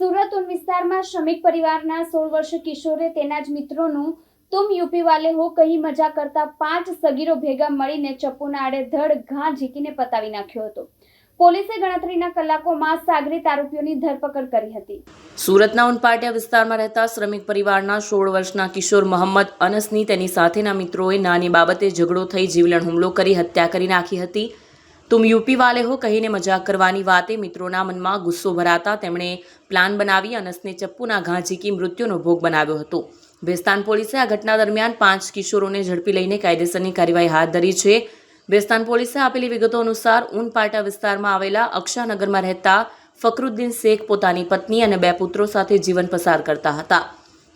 સુરત વિસ્તારમાં શ્રમિક પરિવારના સોળ વર્ષ કિશોરે તેના જ મિત્રોનું તુમ યુપી વાલે હો કહી મજા કરતા પાંચ સગીરો ભેગા મળીને ચપ્પુના આડે ધડ ઘા ઝીકીને પતાવી નાખ્યો હતો. પોલીસે ગણતરીના કલાકોમાં સાગરીત આરોપીઓની ધરપકડ કરી હતી. સુરતના ઉનપાટિયા વિસ્તારમાં રહેતા શ્રમિક પરિવારના સોળ વર્ષના કિશોર મોહમ્મદ અનસની તેની સાથેના મિત્રોએ નાની બાબતે ઝઘડો થઈ જીવલેણ હુમલો કરી હત્યા કરી નાખી હતી. તુમ યુપી વાલે હો કહીને મજાક કરવાની વાતે મિત્રોના મનમાં ગુસ્સો ભરાતા તેમણે પ્લાન બનાવી અનસને ચપ્પુના ઘા ઝીકી મૃત્યુનો ભોગ બનાવ્યો હતો ભેસ્તાન પોલીસે આ ઘટના દરમિયાન પાંચ કિશોરોને ઝડપી લઈને કાયદેસરની કાર્યવાહી હાથ ધરી છે। ભેસ્તાન પોલીસે આપેલી વિગતો અનુસાર ઉનપાટા વિસ્તારમાં આવેલા અક્ષાનગરમાં રહેતા ફકરુદ્દીન શેખ પોતાની પત્ની અને બે પુત્રો સાથે જીવન પસાર કરતા હતા।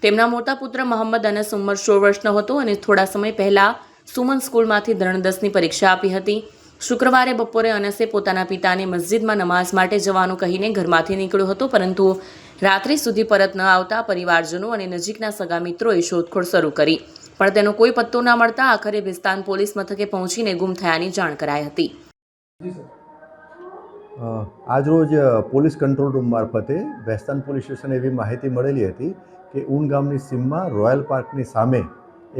તેમના મોટા પુત્ર મોહમ્મદ અનસ ઉંમર સોળ વર્ષનો હતો અને થોડા સમય પહેલા સુમન સ્કૂલમાંથી ધોરણ દસની પરીક્ષા આપી હતી। શુક્રવારે બપોરે અનસે પોતાના પિતાને મસ્જિદમાં નમાઝ માટે જવાનું કહીને ઘરમાંથી નીકળ્યો હતો પરંતુ રાત્રિ સુધી પરત ન આવતા પરિવારજનો અને નજીકના સગા મિત્રોએ શોધખોળ શરૂ કરી. પણ તેનો કોઈ પત્તો ન મળતા આખરે ભિસ્તાન પોલીસ મથકે પહોંચીને ગુમ થયાની જાણ કરાઈ હતી. આજરોજ પોલીસ કંટ્રોલ રૂમ મારફતે ભેસ્તાન પોલીસ સ્ટેશને એવી માહિતી મળેલી હતી કે ઊન ગામની સીમમાં રોયલ પાર્કની સામે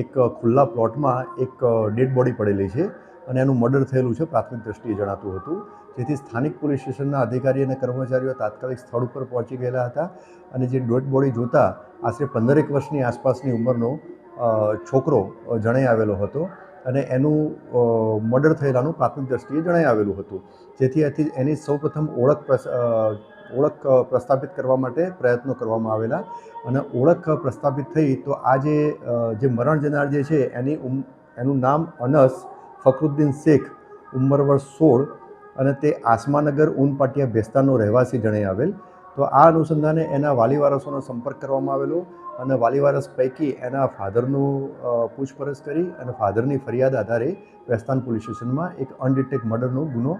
એક ખુલ્લા પ્લોટમાં એક ડેડ બોડી પડેલી છે. અને એનું મર્ડર થયેલું છે, પ્રાથમિક દ્રષ્ટિએ જણાતું હતું. જેથી સ્થાનિક પોલીસ સ્ટેશનના અધિકારી અને કર્મચારીઓ તાત્કાલિક સ્થળ ઉપર પહોંચી ગયેલા હતા અને જે ડેડ બોડી જોતા આશરે પંદરેક વર્ષની આસપાસની ઉંમરનો છોકરો જણાઈ આવેલો હતો અને એનું મર્ડર થયેલાનું પ્રાથમિક દ્રષ્ટિએ જણાઈ આવેલું હતું. જેથી આથી એની સૌપ્રથમ ઓળખ ઓળખ પ્રસ્થાપિત કરવા માટે પ્રયત્નો કરવામાં આવેલા અને ઓળખ પ્રસ્થાપિત થઈ તો આ જે મરણ જનાર જે છે એની એનું નામ અનસ ફખરુદ્દીન શેખ ઉંમર વર્ષ સોળ અને તે આસમાનગર ઉનપાટિયા ભેસ્તાનો રહેવાસી જણાઈ આવેલ. તો આ અનુસંધાને એના વાલી વારસોનો સંપર્ક કરવામાં આવેલો અને વાલી વારસ પૈકી એના ફાધરનું પૂછપરછ કરી અને ફાધરની ફરિયાદ આધારે વેસ્તાન પોલીસ સ્ટેશનમાં એક અનડિટેક મર્ડરનો ગુનો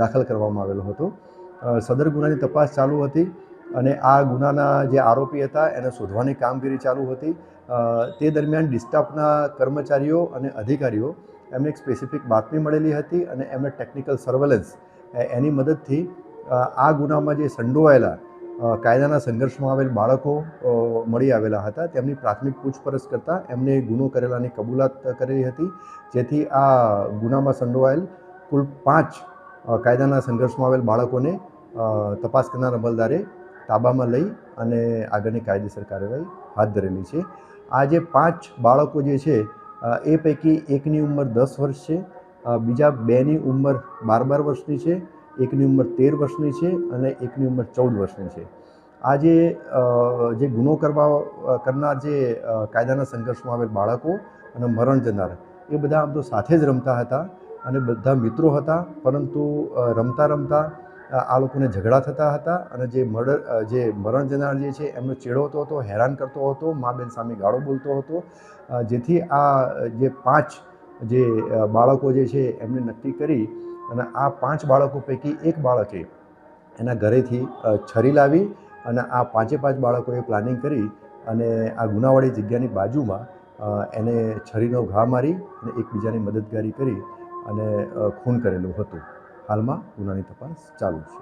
દાખલ કરવામાં આવેલો હતો. સદર ગુનાની તપાસ ચાલુ હતી અને આ ગુનાના જે આરોપી હતા એને શોધવાની કામગીરી ચાલુ હતી. તે દરમિયાન ડિસ્ટાફના કર્મચારીઓ અને અધિકારીઓ એમને એક સ્પેસિફિક બાતમી મળેલી હતી અને એમને ટેકનિકલ સર્વેલન્સ એની મદદથી આ ગુનામાં જે સંડોવાયેલા કાયદાના સંઘર્ષમાં આવેલ બાળકો મળી આવેલા હતા. તેમની પ્રાથમિક પૂછપરછ કરતાં એમને ગુનો કરેલાની કબૂલાત કરેલી હતી, જેથી આ ગુનામાં સંડોવાયેલ કુલ પાંચ કાયદાના સંઘર્ષમાં આવેલ બાળકોને તપાસ કરનાર અમલદારે તાબામાં લઈ અને આગળની કાયદેસર કાર્યવાહી હાથ ધરેલી છે. આ જે પાંચ બાળકો જે છે એ પૈકી એકની ઉંમર દસ વર્ષ છે. બીજા બેની ઉંમર બાર બાર વર્ષની છે, એકની ઉંમર તેર વર્ષની છે અને એકની ઉંમર ચૌદ વર્ષની છે. આ જે જે ગુનો કરવા કરનાર જે કાયદાના સંઘર્ષમાં આવેલ બાળકો અને મરણ જનાર, એ બધા આમ તો સાથે જ રમતા હતા અને બધા મિત્રો હતા, પરંતુ રમતા રમતા આ લોકોને ઝઘડા થતા હતા અને જે મર્ડર જે મરણ જનાર જે છે એમનો ચેડવતો હતો હેરાન કરતો હતો, મા બેન સામે ગાળો બોલતો હતો. જેથી આ જે પાંચ, જે બાળકો જે છે એમને નક્કી કરી અને આ પાંચ બાળકો પૈકી એક બાળકે એના ઘરેથી છરી લાવી અને આ પાંચે પાંચ બાળકોએ પ્લાનિંગ કરી અને આ ગુનાવાળી જગ્યાની બાજુમાં એને છરીનો ઘા મારી અને એકબીજાની મદદગારી કરી અને ખૂન કરેલું હતું. હાલમાં ગુનાની તપાસ ચાલુ છે.